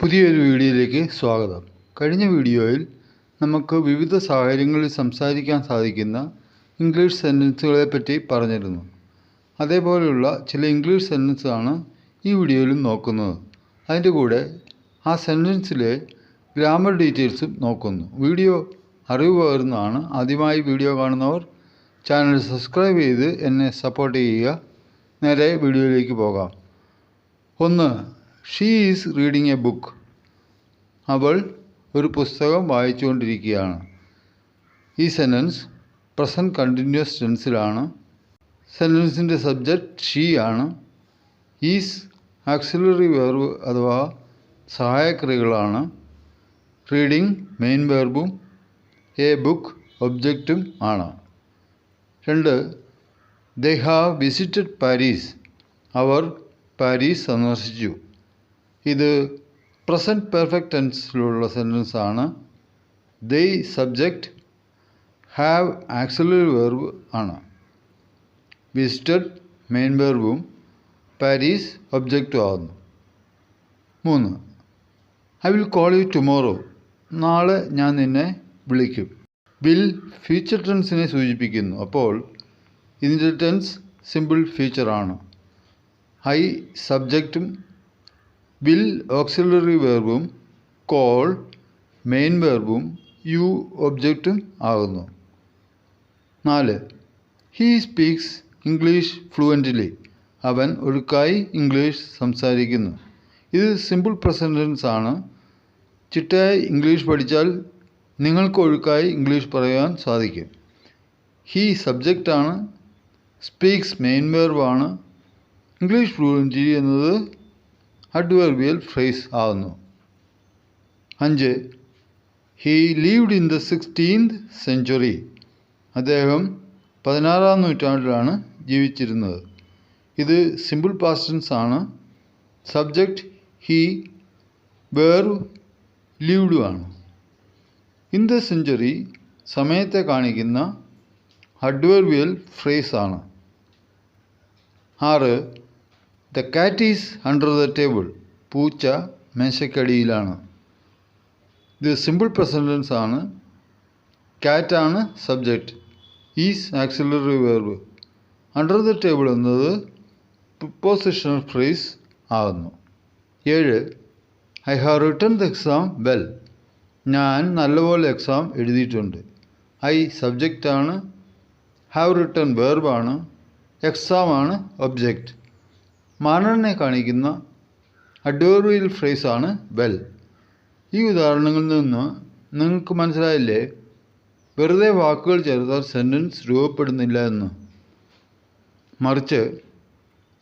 പുതിയൊരു വീഡിയോയിലേക്ക് സ്വാഗതം. കഴിഞ്ഞ വീഡിയോയിൽ നമുക്ക് വിവിധ സാഹചര്യങ്ങളിൽ സംസാരിക്കാൻ സാധിക്കുന്ന ഇംഗ്ലീഷ് സെന്റൻസുകളെ പറ്റി പറഞ്ഞിരുന്നു. അതേപോലെയുള്ള ചില ഇംഗ്ലീഷ് സെന്റൻസാണ് ഈ വീഡിയോയിലും നോക്കുന്നത്. അതിന്റെ കൂടെ ആ സെന്റൻസിലെ ഗ്രാമർ ഡീറ്റെയിൽസും നോക്കുന്നു. വീഡിയോ അറിവ് പകരുന്നതാണ് ആദ്യമായി വീഡിയോ കാണുന്നവർ ചാനൽ സബ്സ്ക്രൈബ് ചെയ്ത് എന്നെ സപ്പോർട്ട് ചെയ്യുക. നേരെ വീഡിയോയിലേക്ക് പോകാം. ഒന്ന് she is reading a book അവൾ ഒരു പുസ്തകം വായിച്ചുകൊണ്ടിരിക്കുകയാണ്. ഈ സെന്റൻസ് പ്രസന്റ് കണ്ടിന്യൂസ് ടെൻസിലാണ് സെന്റൻസിന്റെ സബ്ജക്റ്റ് ഷീ ആണ്. ഈസ് ആക്സിലറി വെർബ് അഥവാ സഹായക്രിയകളാണ്. റീഡിങ് മെയിൻ വേർബും എ ബുക്ക് ഒബ്ജക്റ്റും ആണ്. രണ്ട് ദേ ഹാവ് വിസിറ്റഡ് പാരീസ് അവർ പാരീസ് സന്ദർശിച്ചു. ഇത് പ്രസന്റ് പെർഫെക്റ്റ് ടെൻസിലുള്ള സെന്റൻസ് ആണ്. They subject have auxiliary verb ആണ്. വിസിറ്റഡ് മെയിൻ വെർബും പാരീസ് ഒബ്ജക്റ്റും ആകുന്നു. മൂന്ന് I will call you tomorrow നാളെ ഞാൻ നിന്നെ വിളിക്കും. വിൽ ഫ്യൂച്ചർ ടെൻസിനെ സൂചിപ്പിക്കുന്നു. അപ്പോൾ ഇതിന്റെ ടെൻസ് സിമ്പിൾ ഫ്യൂച്ചറാണ്. ഹൈ സബ്ജക്റ്റും വിൽ ഓക്സിലറി വേർബും കോൾ മെയിൻ വേർബും യു ഒബ്ജക്റ്റും ആകുന്നു. നാല് ഹീ സ്പീക്സ് ഇംഗ്ലീഷ് ഫ്ലുവന്റലി. അവൻ ഒഴുക്കായി ഇംഗ്ലീഷ് സംസാരിക്കുന്നു. ഇത് സിമ്പിൾ പ്രസന്റൻസ് ആണ് ചിട്ടയായി ഇംഗ്ലീഷ് പഠിച്ചാൽ നിങ്ങൾക്ക് ഒഴുക്കായി ഇംഗ്ലീഷ് പറയാൻ സാധിക്കും. ഹീ സബ്ജക്റ്റാണ് സ്പീക്സ് മെയിൻ വേർവാണ് ഇംഗ്ലീഷ് ഫ്ലുവൻസി എന്നത് അഡ്വർബിയൽ ഫ്രേസ് ആകുന്നു അഞ്ച്. He lived in the sixteenth century അദ്ദേഹം പതിനാറാം നൂറ്റാണ്ടിലാണ് ജീവിച്ചിരുന്നത്. ഇത് സിമ്പിൾ പാസ്റ്റൻസ് ആണ്. സബ്ജക്റ്റ് ഹി വേർ ലീവ്ഡു ആണ്. ഇൻ സെഞ്ചുറി സമയത്തെ കാണിക്കുന്ന അഡ്വർബിയൽ ഫ്രേസ് ആണ്. ആറ് the cat is under the table പൂച്ച മേശക്കടിയിലാണ്. ഇത് സിമ്പിൾ പ്രസന്റൻസ് ആണ്. കാറ്റാണ് subject is auxiliary verb under the table എന്നത് പ്രിപ്പോസിഷണൽ ഫ്രേസ് ആകുന്നു. ഏഴ് I have written the exam well ഞാൻ നല്ലപോലെ എക്സാം എഴുതിയിട്ടുണ്ട്. ഐ സബ്ജക്റ്റാണ് ഹാവ് റിട്ടേൺ വേർബാണ് എക്സാം ആണ്. ഒബ്ജക്റ്റ് മാനറിനെ കാണിക്കുന്ന അഡോറിയൽ ഫ്രേസാണ് വെൽ ഈ ഉദാഹരണങ്ങളിൽ നിന്ന് നിങ്ങൾക്ക് മനസ്സിലായില്ലേ? വെറുതെ വാക്കുകൾ ചേർത്താൽ സെന്റൻസ് രൂപപ്പെടുന്നില്ല എന്ന്. മറിച്ച്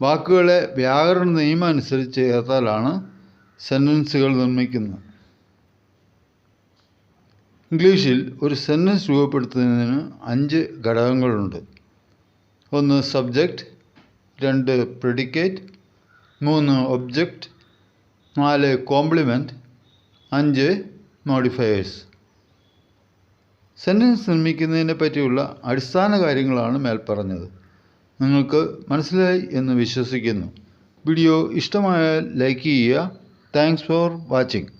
വാക്കുകളെ വ്യാകരണ നിയമം അനുസരിച്ച് ചേർത്താലാണ് സെന്റൻസുകൾ നിർമ്മിക്കുന്നത്. ഇംഗ്ലീഷിൽ ഒരു സെന്റൻസ് രൂപപ്പെടുത്തുന്നതിന് അഞ്ച് ഘടകങ്ങളുണ്ട്. ഒന്ന് സബ്ജക്റ്റ് രണ്ട് പ്രെഡിക്കേറ്റ് മൂന്ന് ഒബ്ജക്റ്റ് നാല് കോംപ്ലിമെന്റ് അഞ്ച് മോഡിഫയേഴ്സ് സെന്റൻസ് നിർമ്മിക്കുന്നതിനെ പറ്റിയുള്ള അടിസ്ഥാന കാര്യങ്ങളാണ് മേൽപ്പറഞ്ഞത്. നിങ്ങൾക്ക് മനസ്സിലായി എന്ന് വിശ്വസിക്കുന്നു. വീഡിയോ ഇഷ്ടമായാൽ ലൈക്ക് ചെയ്യുക. Thanks for watching